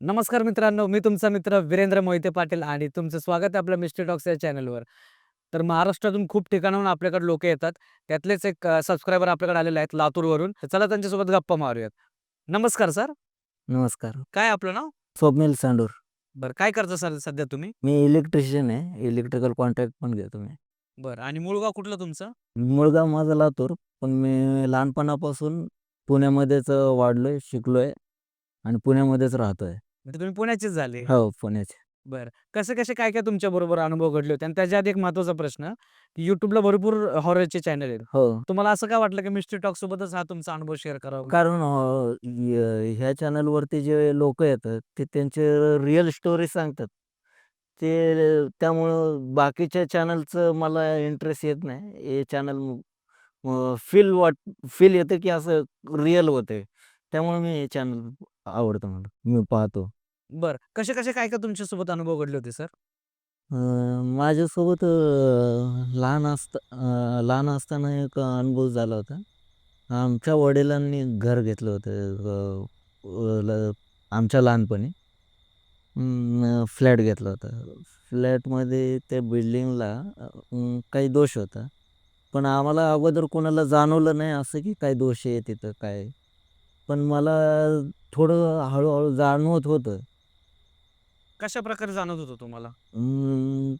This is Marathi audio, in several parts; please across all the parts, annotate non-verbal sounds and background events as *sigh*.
नमस्कार मित्रांनो, मी तुमचा मित्र वीरेंद्र मोहिते पाटील आणि तुमचं स्वागत आहे आपल्या मिस्ट्री टॉक्स या चॅनलवर. तर महाराष्ट्रातून खूप ठिकाणाहून आपल्याकडे लोकं येतात. त्यातलेच एक सबस्क्रायबर आपल्याकडे आलेले आहेत लातूरवरून. तर चला त्यांच्यासोबत गप्पा मारूयात. नमस्कार सर. नमस्कार. काय आपलं नाव? स्वप्नील सांडूर. बरं, काय करता सर सध्या तुम्ही? मी इलेक्ट्रिशियन आहे. इलेक्ट्रिकल कॉन्ट्रॅक्ट पण घेतो मी. बरं आणि मूळ गाव कुठलं तुमचं? मूळ गाव माझं लातूर, पण मी लहानपणापासून पुण्यामध्येच वाढलोय, शिकलोय आणि पुण्यामध्येच राहतोय. म्हणजे तुम्ही पुण्याचेच झाले. हो, पुण्याचे. बरं. कसे-कसे, काय-काय तुमच्याबरोबर अनुभव घडले होते? आणि त्याच्या आधी एक महत्त्वाचा प्रश्न, की YouTubeला भरपूर हॉररचे चॅनल आहेत. हो. तुम्हाला असं का वाटलं, की मिस्ट्री टॉक्स सोबतच हा तुमचा अनुभव शेअर करावा? कारण अ, य ह्या चॅनलवरती जे लोकं येतात, ते त्यांचे रिअल स्टोरी सांगतात. ते त्यामुळं बाकीच्या चॅनलचं मला इंटरेस्ट येत नाही. हे चॅनल फील वाट फील येतं, की असं रिअल होतंय. त्यामुळे मी हे चॅनल आवडतं मला. मी पाहतो. बरं. कसे-कसे, काय-काय तुमच्यासोबत अनुभव घडले होते सर? अ, माझ्यासोबत अ, लहान असता अ, लहान असताना एक अनुभव झाला होता. आमच्या वडिलांनी घर घेतलं होतं अ, अ, ल आमच्या लहानपणी. फ्लॅट घेतला होता. फ्लॅटमध्ये त्या बिल्डिंगला काही दोष होता. पण आम्हाला अगोदर कोणाला जाणवलं नाही असं, की काय दोष आहे तिथं काय. पण मला थोडं हळू जाणवत होतं. कशाप्रकारे जाणवत होतं तुम्हाला? अं,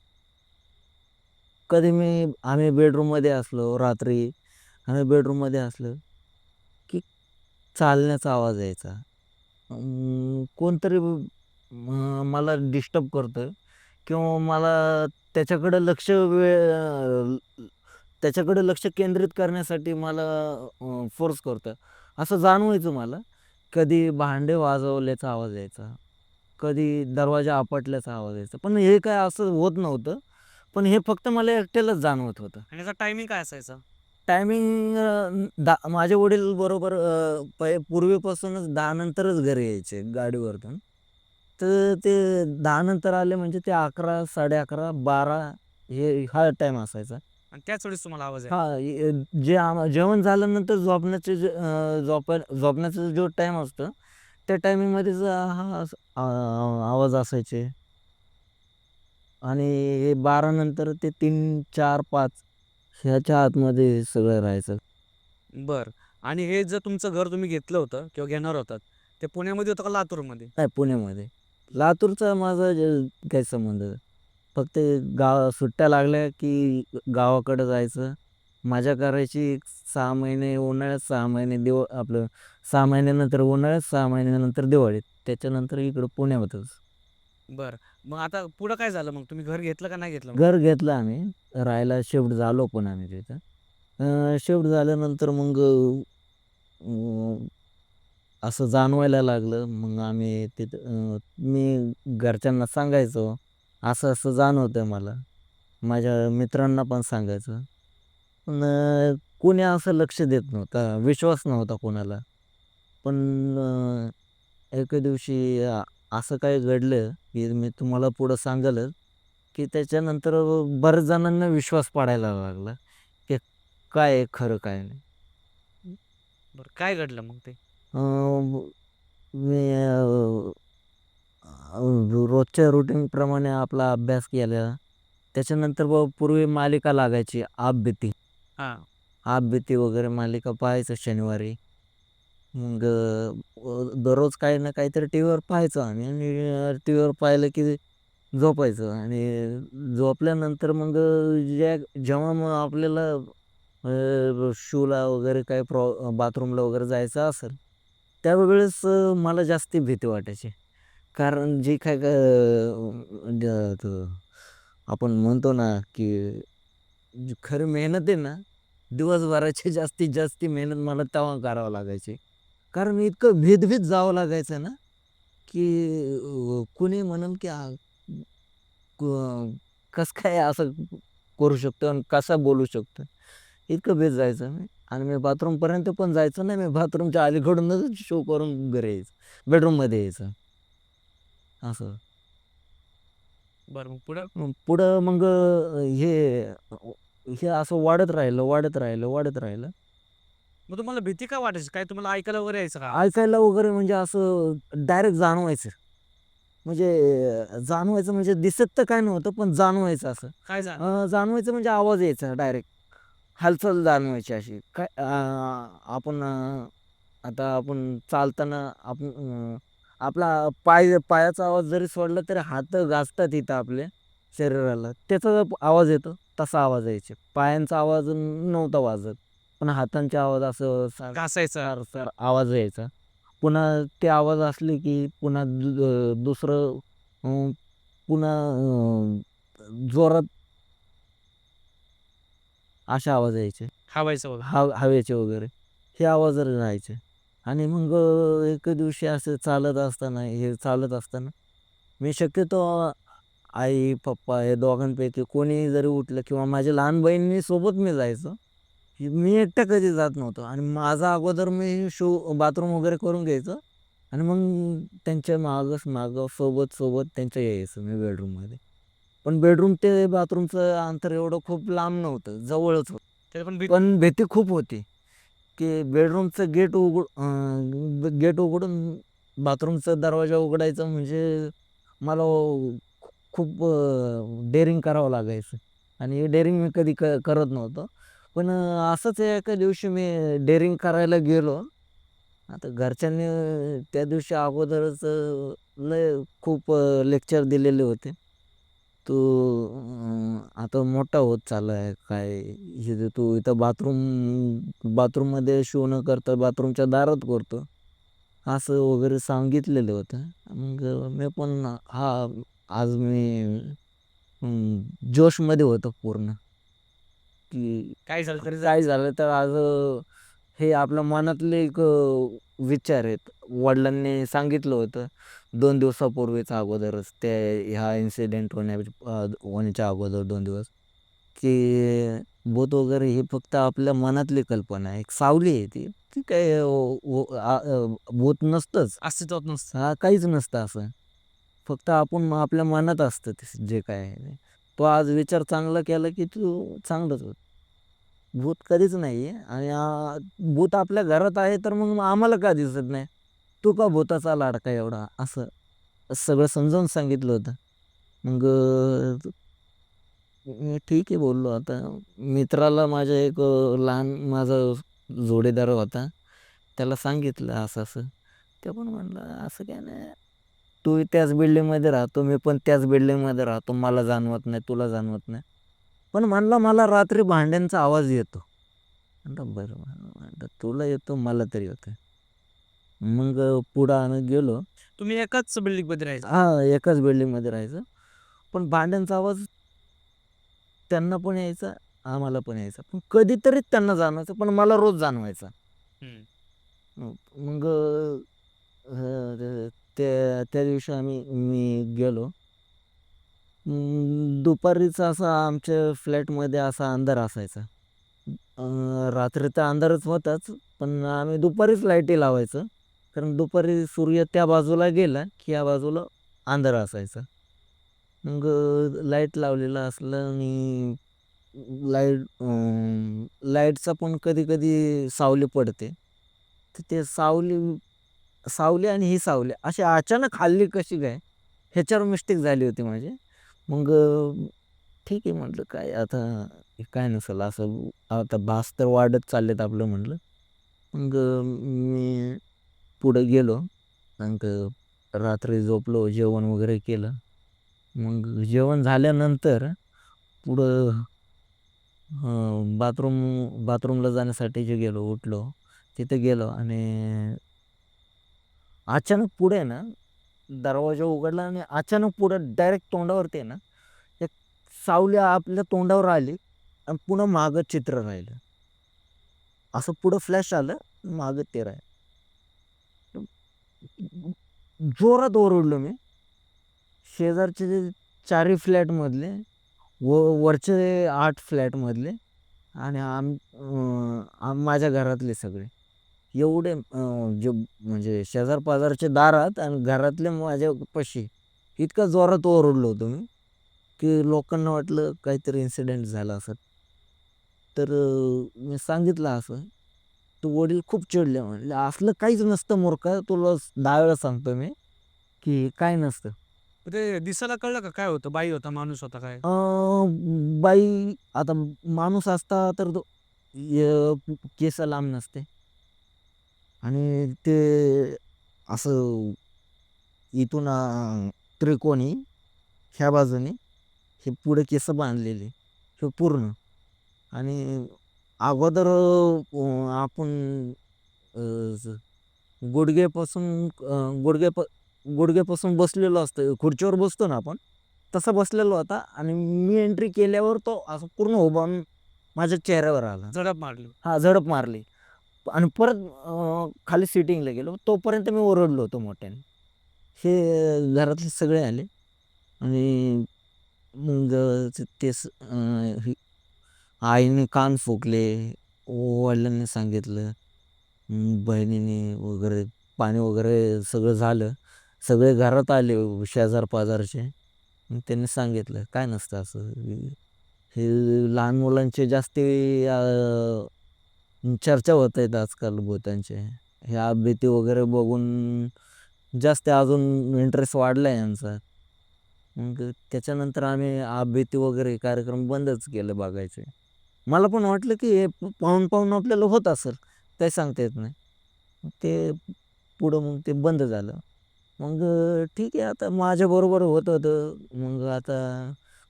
कधी मी आम्ही बेडरूममध्ये असलो रात्री, आम्ही बेडरूममध्ये असलो, की चालण्याचा आवाज यायचा. अं, कोणतरी म मला डिस्टर्ब करतोय किंवा मला त्याच्याकडे लक्ष वे अ, त्याच्याकडे लक्ष केंद्रित करण्यासाठी मला फोर्स करतोय, असं जाणवायचं मला. कधी भांडे वाजवल्याचा आवाज यायचा, कधी दरवाजा आपटल्याचा आवाज यायचा. पण हे काय असं होत नव्हतं. पण हे फक्त मला एकट्यालाच जाणवत होतं. आणि याचा टायमिंग काय असायचा? टायमिंग दा माझे वडील बरोबर पै पूर्वीपासूनच 10 नंतरच घरी यायचे गाडीवरतून. तर ते 10 नंतर आले म्हणजे ते 11, 11:30, 12 हे हा टाईम असायचा. आणि त्याच वेळेस तुम्हाला आवाज यायचा? हां, जे आम जेवण झाल्यानंतर झोपण्याचे जे अ, झोपण्याचा जो टाईम असतो, त्या टायमिंगमध्येच हा अस आवाज असायचे. आणि हे 12 नंतर ते 3, 4, 5 ह्याच्या आतमध्ये सगळं राहायचं. बरं. आणि हे जर तुमचं घर तुम्ही घेतलं होतं किंवा घेणार होतात, ते पुण्यामध्ये होतं का लातूरमध्ये? नाही, पुण्यामध्ये. लातूरचा माझा ज काही संबंध नाही. फक्त गाव सुट्ट्या लागल्या की गावाकडं जायचं, मजा करायची. 6 महिने उन्हाळ्यात, 6 महिने दिव आपलं 6 महिन्यानंतर उन्हाळ्यात, 6 महिन्यानंतर दिवाळीत. त्याच्यानंतर इकडं पुण्यामध्येच. बरं. मग आता पुढं काय झालं मग? तुम्ही घर घेतलं का नाही घेतलं मग? घर घेतलं आम्ही. राहायला शिफ्ट झालो पण आम्ही तिथं. शिफ्ट झाल्यानंतर मग अ, असं जाणवायला लागलं. मग आम्ही तिथं अ, मी घरच्यांना सांगायचो, असं-असं जाणवतंय मला. माझ्या मित्रांना पण सांगायचं. पण कोणी असं लक्ष देत नव्हतं. विश्वास नव्हता कोणाला. पण एके दिवशी असं काही घडलं, की मी तुम्हाला पुढं सांगेलच, की त्याच्यानंतर बऱ्याच जणांना विश्वास पडायला लागला, की काय आहे खरं काय नाही. बरं. काय घडलं मग ते? अ, मी अ, रोजच्या रुटीनप्रमाणे आपला अभ्यास केला. त्याच्यानंतर ब पूर्वी मालिका लागायची आपबीती. हां. आपबीती वगैरे मालिका पाहायचो शनिवारी. मग अ, दररोज काही ना काहीतरी टीव्हीवर पाहायचो आम्ही आणि टीव्हीवर पाहिलं की झोपायचं आणि झोपल्यानंतर मग ज्या जेव्हा मग आपल्याला अ, शूला वगैरे काही प्रॉ बाथरूमला वगैरे जायचं असेल, त्यावेळेस मला जास्ती भीती वाटायची. कारण जे काय म्हणजे आपण म्हणतो ना, की खरं खरी मेहनत आहे ना, दिवसभराची *laughs* जास्तीत जास्त मेहनत मला तेव्हा करावं लागायची. कारण इतकं भीत-भीत जावं लागायचं ना, की कुणी म्हणेल की कसं काय असं करू शकतो आणि कसा बोलू शकतो. इतकं भेद जायचं मी आणि मी बाथरूमपर्यंत पण जायचं नाही. मी बाथरूमच्या अलीकडूनच शो करून घरी यायचं बेडरूममध्ये यायचं. असं. बरं. मग पुढं? मग पुढं मग अ, हे हे असं वाढत राहिलं, वाढत राहिलं, वाढत राहिलं. मग तुम्हाला भीती का वाटायची? काय तुम्हाला ऐकायला वगैरे यायचं का? ऐकायला वगैरे म्हणजे असं डायरेक्ट जाणवायचं. म्हणजे अं, जाणवायचं म्हणजे दिसत तर काय नव्हतं पण जाणवायचं असं काय अं, जाणवायचं म्हणजे आवाज यायचा डायरेक्ट हालचाल जाणवायची अशी काय अं, आपण अं, आता आपण चालताना आपण अं, आपला पाय पायाचा आवाज जरी सोडला तरी हात घासतात इथं आपल्या शरीराला. त्याचा आवाज येतो तसा आवाज यायचे. पायांचा आवाज नव्हता वाजत पण हातांचा आवाज असं सार- घासायचा. सार सार आवाज यायचा. पुन्हा ते आवाज असले की पुन्हा दु- दुसरं अं, पुन्हा अं, जोरात असे आवाज यायचे. हवायचं वगैरे हव हवेचे वगैरे. हे आवाज राहायचे आणि मग एक दिवशी असं चालत असताना हे चालत असताना मी शक्यतो आई पप्पा हे दोघांपैकी कोणी जरी उठलं किंवा माझ्या लहान बहिणी सोबत मी जायचो मी एकटा कधी जात नव्हतो. आणि माझा अगोदर मी शो बाथरूम वगैरे करून घ्यायचो आणि मग त्यांच्या मागच मागं सोबत सोबत त्यांच्या यायचं मी बेडरूममध्ये. पण बेडरूम ते बाथरूमचं अंतर एवढं खूप लांब नव्हतं जवळच होतं. पण भीती खूप होती. की बेडरूमचं गेट उघड गेट उघडून बाथरूमचा दरवाजा उघडायचा म्हणजे मला खूप डेअरिंग करावं लागायचं. आणि डेअरिंग मी कधी क करत नव्हतो. पण असंच एका दिवशी मी डेअरिंग करायला गेलो. आता घरच्यांनी त्या दिवशी अगोदरच लय खूप लेक्चर दिलेले होते. तू अं, आता मोठा होत चालला आहे. काय हे तू इथं बाथरूम बाथरूममध्ये शो न करता बाथरूमच्या दारात करतो. असं वगैरे सांगितलेलं होतं. मग मी पण हा आज मी अं, जोशमध्ये होतो पूर्ण. की काय झालं तरी काय झालं तर आज अं, हे आपल्या मनातले एक अं, विचार आहेत. वडिलांनी सांगितलं होतं दोन दिवसापूर्वीच अगोदरच ते ह्या इन्सिडेंट होण्या होण्याच्या अगोदर दोन दिवस की भूत वगैरे हे फक्त आपल्या मनातली कल्पना आहे. एक सावली आहे ती. ती काय भूत नसतंच. अस्तित्वात नसतं. हा काहीच नसतं असं. फक्त आपण आपल्या मनात असतं ते जे काय आहे ते. तो आज विचार चांगला केला की तू चांगलंच होत. भूत कधीच नाही आहे आणि आ, भूत आपल्या घरात आहे तर मग आम्हाला का दिसत नाही? तू का भूताचा लाडका एवढा? असं सगळं समजावून सांगितलं होतं. मग अं, मी ठीक आहे बोललो. आता मित्राला माझ्या एक लहान माझा जोडीदार होता. त्याला सांगितलं असं असं. ते पण म्हणलं असं काय नाही. तू त्याच बिल्डिंगमध्ये राहतो मी पण त्याच बिल्डिंगमध्ये राहतो. मला जाणवत नाही तुला जाणवत नाही. पण म्हणला मला रात्री भांड्यांचा आवाज येतो. म्हणलं बरं म्हणलं, तुला येतो मला तरी होतं मग पुढं आणत गेलो. तुम्ही एकाच बिल्डिंगमध्ये राहायचं? हा एकाच बिल्डिंगमध्ये राहायचं. पण भांड्यांचा आवाज त्यांना पण यायचा आम्हाला पण यायचा. पण कधीतरीच त्यांना जाणवायचं पण मला रोज जाणवायचा. मग त्या त्या दिवशी आम्ही मी गेलो. दुपारीचा असा आमच्या फ्लॅटमध्ये असा अंधार असायचा. रात्री तर अंधारच होताच पण आम्ही दुपारीच लाईटी लावायचं. कारण दुपारी सूर्य त्या बाजूला गेला की या बाजूला अंधार असायचा. मग लाइट लावलेलं असलं आणि लाइट लाईटचा पण कधी कधी सावली पडते. तर ते सावली सावली आणि ही सावली अशी अचानक हल्ली कशी काय ह्याच्यावर मिस्टेक झाली होती माझी. मग ठीक आहे म्हटलं काय आता काय नसेल असं आता भास तर वाढत चाललेत आपलं म्हटलं. मग मी पुढं गेलो. मग रात्री झोपलो जेवण वगैरे केलं. मग जेवण झाल्यानंतर पुढं बाथरूम बाथरूमला जाण्यासाठी जे गेलो उठलो तिथे गेलो आणि अचानक पुढे ना दरवाजा उघडला आणि अचानक पुढं डायरेक्ट तोंडावरती आहे ना एक सावली आपल्या तोंडावर आली आणि पुन्हा मागं चित्र राहिलं. असं पुढं फ्लॅश आलं मागं ते राहिलं. जोरात ओरडलो मी. शेजारचे जे चारही फ्लॅटमधले व वरचे आठ फ्लॅटमधले आणि आम आम माझ्या घरातले सगळे. एवढे जे म्हणजे शेजार पाजारचे दारात आणि घरातले माझ्या पशी इतका जोरात ओरडलो होतो मी की लोकांना वाटलं काहीतरी इन्सिडेंट झाला असत तर मी सांगितलं असं. तर वडील खूप चिडले म्हणले असलं काहीच नसतं मूर्खा तुला दहा वेळा सांगतो मी की काय नसतं. ते दिसायला कळलं का? काय होतं? बाई होता माणूस होता काय? बाई आता माणूस असता तर तो केस लांब नसते. आणि ते असं इथून अं, त्रिकोणी ह्या बाजूने हे पुढे केस बांधलेले हे पूर्ण. आणि अगोदर अं, आपण अं, ज- गुडघेपासून अं, गुडघेप गुडघेपासून बसलेलो असतो. खुर्चीवर बसतो ना आपण तसा बसलेला होता आणि मी एंट्री केल्यावर तो असं पूर्ण उभारून माझ्या चेहऱ्यावर आला. झडप मारली. हा झडप मारली. आणि परत खाली सिटिंगला गेलो. तोपर्यंत मी ओरडलो होतो मोठ्याने. हे घरातले सगळे आले. आणि मग ते- ते स- हे- आईने कान फुकले वडिलांनी सांगितलं. बहिणीने वगैरे पाणी वगैरे सगळं झालं. सगळे घरात आले शेजार पाजारचे मग त्यांनी सांगितलं काय नसतं असं. हे- लहान मुलांचे जास्ती चर्चा होत आहेत आजकाल भूतांचे ह्या आपबीती वगैरे बघून जास्त अजून इंटरेस्ट वाढला आहे यांचा. मग त्याच्यानंतर आम्ही आभीती वगैरे कार्यक्रम बंदच केले बघायचे. मला पण वाटलं की हे पाहून पाहून आपल्याला होत असेल काही सांगता येत नाही. ते पुढं मग ते बंद झालं. मग ठीक आहे आता माझ्याबरोबर होत होतं. मग आता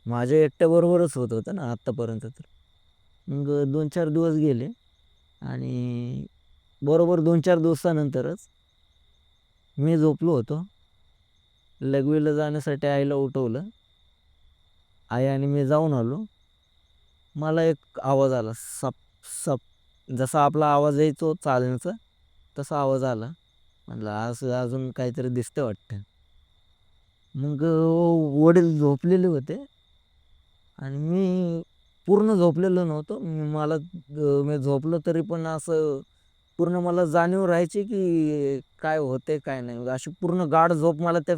माझ्या एकट्याबरोबरच होत होतं ना आत्तापर्यंत तर. मग दोन चार दिवस गेले. आणि बरोबर दोन चार दिवसानंतरच मी झोपलो होतो. लघवीला जाण्यासाठी आईला उठवलं. आई आणि मी जाऊन आलो. मला एक आवाज आला सप सप. जसा आपला आवाज यायचो चालण्याचा तसा आवाज आला. म्हटलं असं अजून काहीतरी दिसतं वाटतं. मग वडील झोपलेले होते. आणि मी पूर्ण झोपलेलो नव्हतो. मला मी झोपलो तरी पण असं पूर्ण मला जाणीव राहायची की काय होते काय नाही. अशी पूर्ण गाढ झोप मला त्या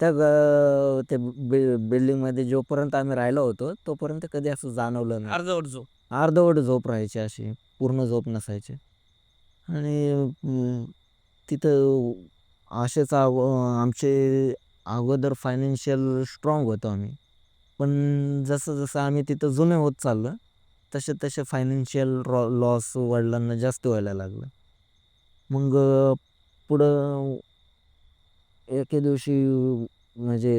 त्या ग- त्या बिल्डिंगमध्ये जोपर्यंत आम्ही राहिलो होतो तोपर्यंत कधी असं जाणवलं नाही. अर्धवट जो अर्धवट झोप राहायची अशी. पूर्ण झोप नसायची. आणि अं, तिथं असेच आव आमचे अगोदर फायनान्शियल स्ट्रॉंग होतो आम्ही. पण जसं जसं आम्ही तिथं जुने होत चाललं तसे तसे फायनान्शियल रॉ लॉस वडिलांना जास्त व्हायला लागलं. मग पुढं एके दिवशी म्हणजे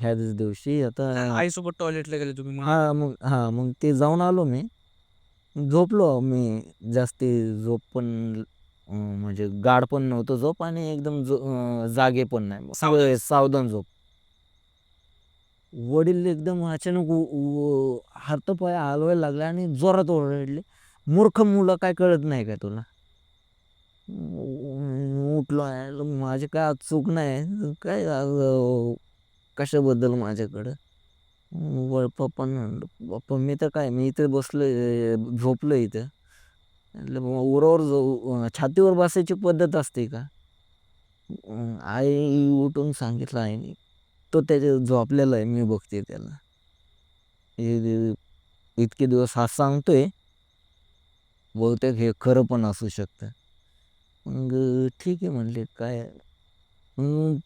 ह्याच दिवशी आता आईसोबत टॉयलेटला गेले तुम्ही हा मग हा मग ते जाऊन आलो मी. झोपलो मी जास्ती झोप पण अं, म्हणजे गाढ पण नव्हतं झोप आणि एकदम जो- अं, जागे पण नाही. सावधान झोप. वडील एकदम अचानक उ- उ- हातपाय हलवायला लागले आणि जोरात ओरडले. मूर्ख मुलं काय कळत नाही का तुला? उठलो आहे. माझे काय चूक नाही? काय कशाबद्दल माझ्याकडं? व पप्पांना म्हणलं पप्पा मी तर काय मी इथे बसलो झोपलो इथं. म्हटलं उरावर जो छातीवर बसायची पद्धत असते का? आई उठून सांगितलं आईने तो त्याच्या झोपलेला आहे मी बघते त्याला. हे- इतके दिवस हा सांगतोय. बहुतेक हे खरं पण असू शकतं. मग ठीक आहे म्हणले काय?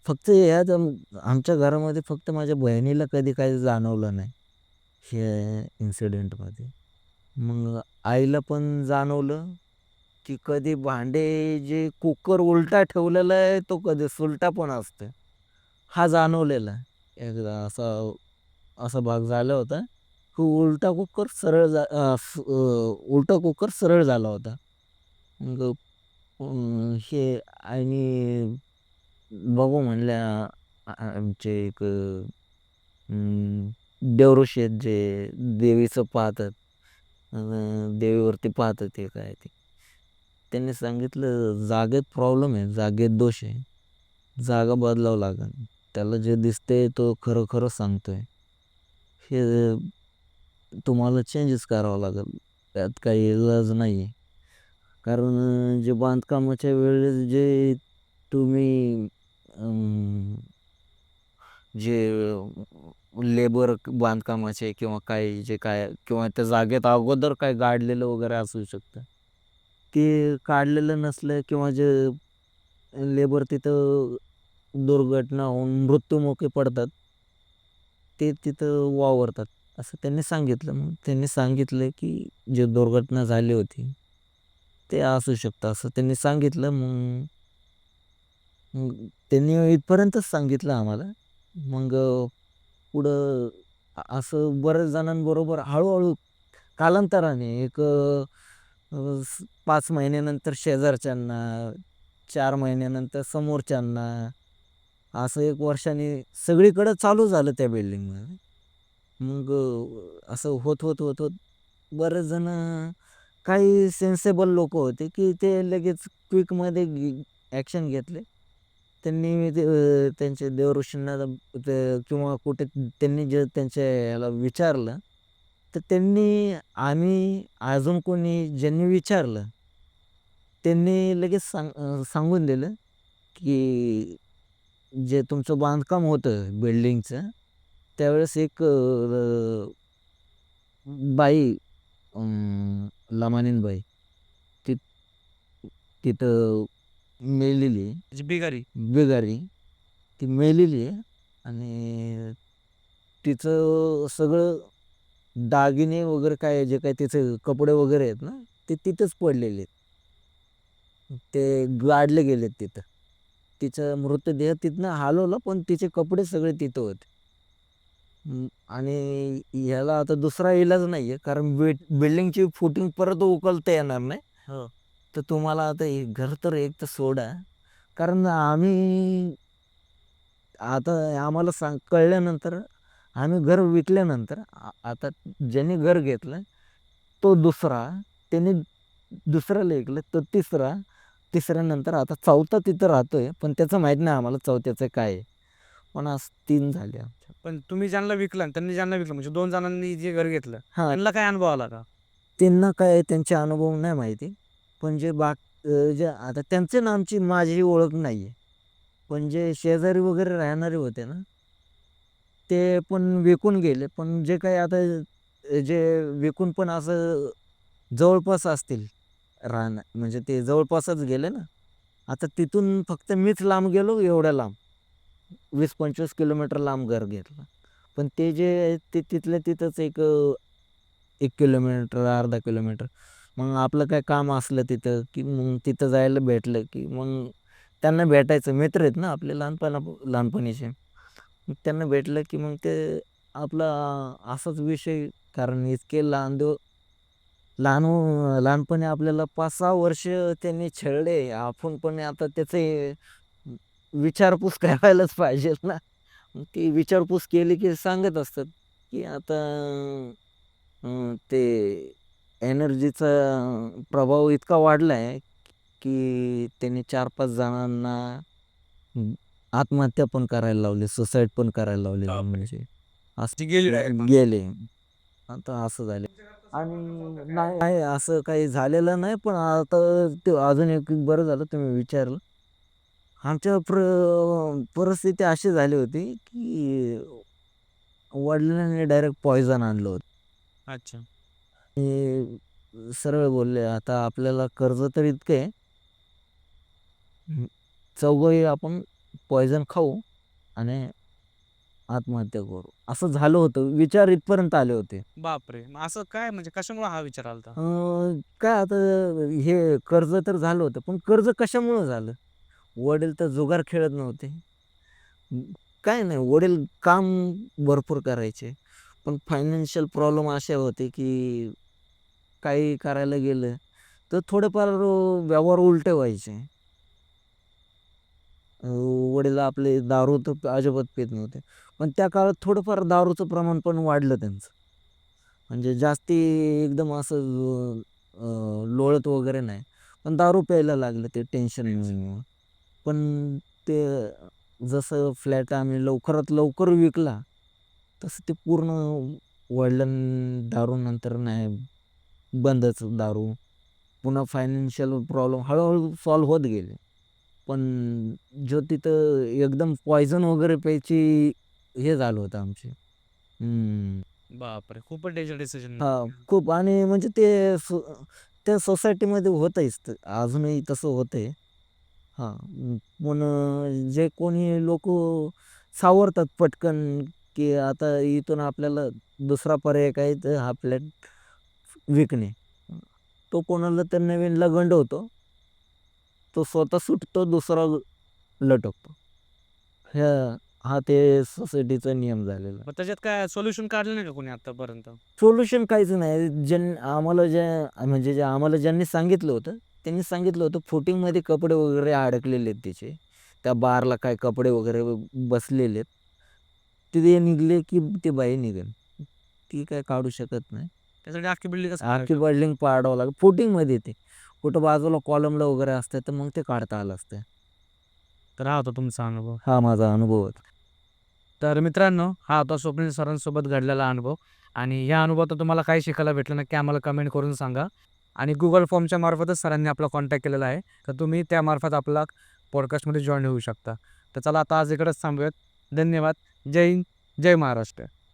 फक्त ह्याच आमच्या घरामध्ये फक्त माझ्या बहिणीला कधी काही जाणवलं नाही हे इन्सिडेंटमध्ये मग आईला पण जाणवलं की कधी भांडे जे कुकर उलटा ठेवलेला आहे तो कधी सुलटा पण असतो हा जाणवलेला. एकदा असा असा भाग झाला होता. की उलटा कुकर सरळ जा उलटा कुकर सरळ झाला होता. मग हे आणि बघू म्हणल्या आमचे एक अं, आहेत जे देवीचं पाहतात. देवीवरती पाहतात ते काय ते. त्यांनी सांगितलं जागेत प्रॉब्लेम आहे जागेत दोष आहे. जागा बदलावं लागेल. त्याला जे दिसते तो खरं खरं सांगतोय. हे तुम्हाला चेंजेस करावं लागेल. त्यात काही इलाज नाही आहे कारण जे बांधकामाच्या वेळेस जे तुम्ही जे लेबर बांधकामाचे किंवा काही जे काय किंवा त्या जागेत अगोदर काय गाडलेलं वगैरे असू शकतं. ते काढलेलं नसलं किंवा जे लेबर तिथं दुर्घटना होऊन मृत्युमुखी पडतात. ते तिथं वावरतात असं त्यांनी सांगितलं. मग त्यांनी सांगितलं की जे दुर्घटना झाली होती ते असू शकतं असं त्यांनी सांगितलं. मग मग त्यांनी इथपर्यंतच सांगितलं आम्हाला. मग पुढं असं बऱ्याच जणांबरोबर हळूहळू कालांतराने एक पाच महिन्यानंतर शेजारच्यांना चार महिन्यानंतर समोरच्यांना असं एक वर्षाने सगळीकडं चालू झालं त्या बिल्डिंगमध्ये मग असं होत होत होत होत बरेच जण काही सेन्सेबल लोक होते की ते लगेच क्विकमध्ये ॲक्शन घेतले. त्यांनी ते, त्यांचे देवऋषींना ते किंवा कुठे त्यांनी जे त्यांच्या याला विचारलं तर त्यांनी आम्ही अजून कोणी ज्यांनी विचारलं त्यांनी लगेच सांग सांगून दिलं की जे तुमचं बांधकाम होतं बिल्डिंगचं त्यावेळेस एक अ, बाई अं, लमानीनबाई ती तिथं मेलेली. आहे म्हणजे बिगारी. बेगारी. ती मेलेली आहे आणि तिचं सगळं दागिने वगैरे काय जे काय तिचे कपडे वगैरे आहेत ना ते तिथंच पडलेले आहेत. ते गाडले गेलेत तिथं. तिचा मृतदेह तिथनं हलवलं पण तिचे कपडे सगळे तिथं होते. आणि ह्याला आता दुसरा इलाज नाही आहे कारण बिल्ड बिल्डिंगची फुटिंग परत उकलता येणार नाही. हो. तर तुम्हाला आता घर तर एक तर सोडा. कारण आम्ही आता आम्हाला सांग कळल्यानंतर आम्ही घर विकल्यानंतर आता ज्याने घर घेतलं तो दुसरा त्याने दुसऱ्याला ऐकलं तो तिसरा तिसऱ्यानंतर आता चौथा तिथं राहतोय पण त्याचं माहीत नाही आम्हाला चौथ्याचं काय आहे. पण आज तीन झाले आमच्या. पण तुम्ही ज्यांना विकला आणि त्यांनी ज्यांना विकलं म्हणजे दोन जणांनी जे घर घेतलं हां. त्यांना काय अनुभव आला का? त्यांना काय त्यांचे अनुभव नाही माहिती पण जे बाक अ, जे आता त्यांचे ना आमची माझी ओळख नाही आहे पण जे शेजारी वगैरे राहणारे होते ना ते पण विकून गेले पण जे काही आता अ, जे विकून पण असं जवळपास असतील राहणं म्हणजे ते जवळपासच गेले ना. आता तिथून फक्त मीच लांब गेलो एवढ्या लांब. वीस पंचवीस किलोमीटर लांब घर घेतलं. पण ते जे ते तिथल्या तिथंच एक एक किलोमीटर अर्धा किलोमीटर. मग आपलं काय काम असलं तिथं की मग तिथं जायला भेटलं की मग त्यांना भेटायचं. मित्र आहेत ना आपले लहानपणा लहानपणीचे. मग त्यांना भेटलं की मग ते आपला असाच विषय. कारण इतके लहान दिव लहान लहानपणी आपल्याला पाच सहा वर्ष त्यांनी छळले. आपण पण आता त्याचे विचारपूस *laughs* करायलाच पाहिजे ना. ती विचारपूस केली की सांगत असतात की आता ते एनर्जीचा प्रभाव इतका वाढला आहे की त्यांनी चार पाच जणांना आत्महत्या पण करायला लावली सुसाईड पण करायला लावली. म्हणजे. गेले. आता असं झाले. आणि नाही नाही असं काही झालेलं नाही पण आता ते अजून एक बरं झालं तुम्ही विचारलं. आमच्या प्र परिस्थिती अशी झाली होती की वडिलांनी डायरेक्ट पॉयझन आणलं होतं. अच्छा. ते सरळ बोलले आता आपल्याला कर्ज तर इतकं चौघंही आपण पॉयझन खाऊ आणि आत्महत्या करू. असं झालं होतं. विचार इथपर्यंत आले होते. बापरे! मग असं काय? म्हणजे कशामुळे हा विचार आला होता? अं, काय आता हे कर्ज तर झालं होतं. पण कर्ज कशामुळं झालं? वडील तर जुगार खेळत नव्हते. काय नाही वडील काम भरपूर करायचे. पण फायनान्शियल प्रॉब्लेम असे होते की काही करायला गेलं तर थोडेफार व्यवहार उलटे व्हायचे. वडील आपले दारू तर अजिबात पित नव्हते. पण त्या काळात थोडंफार दारूचं प्रमाण पण वाढलं त्यांचं. म्हणजे जास्ती एकदम असं लोळत वगैरे नाही. पण दारू प्यायला लागलं ते टेन्शन पण ते जसं फ्लॅट आम्ही लवकरात लवकर विकला तसं ते पूर्ण वडिलां दारू नंतर नाही बंदच दारू. पुन्हा फायनान्शियल प्रॉब्लेम हळूहळू सॉल्व होत गेले. पण जो तिथं एकदम पॉयझन वगैरे प्यायची हे झालं होतं आमचे. हम्म. बापरे! खूपच डेंजर डिसिजन हा खूप. आणि म्हणजे ते सो- त्या सोसायटीमध्ये होतंच ते. अजूनही तसं होतंय. हां. पण जे कोणी लोक सावरतात पटकन की आता इथून आपल्याला दुसरा पर्याय काय तर हा फ्लॅट विकणे. तो कोणाला तर नवीन लगंड होतो. तो स्वतः सुटतो दुसरा लटकतो. ह्या हा ते सोसायटीचा नियम झालेला मग त्याच्यात काय सोल्युशन काढलं नाही का कोणी आतापर्यंत? सोल्युशन काहीच नाही. ज्यां आम्हाला ज्या म्हणजे जे आम्हाला ज्यांनी सांगितलं होतं त्यांनी सांगितलं होतं फुटिंगमध्ये कपडे वगैरे अडकलेले आहेत त्याचे त्या बारला काय कपडे वगैरे बसलेले आहेत. ते निघले की ते बाई निघेल. ती काय काढू शकत नाही. त्यासाठी अख्खी बिल्डिंग आखी बिल्डिंग पाडावं लागेल. फुटिंगमध्ये ते. कुठं बाजूला कॉलमला वगैरे असतं तर मग ते काढता आलं असतं तर हा होता तुमचा अनुभव. हा माझा अनुभव होता. तर मित्रांनो हा होता स्वप्नील सरांसोबत घडलेला अनुभव. आणि या अनुभवातून तुम्हाला काय शिकायला भेटलं नक्की आम्हाला कमेंट करून सांगा. आणि गुगल फॉर्मच्या मार्फतच सरांनी आपला कॉन्टॅक्ट केलेला आहे. तर तुम्ही त्यामार्फत आपला पॉडकास्टमध्ये जॉईन होऊ शकता. तर चला आता आज इकडंच थांबूयात. धन्यवाद. जय हिंद. जय महाराष्ट्र.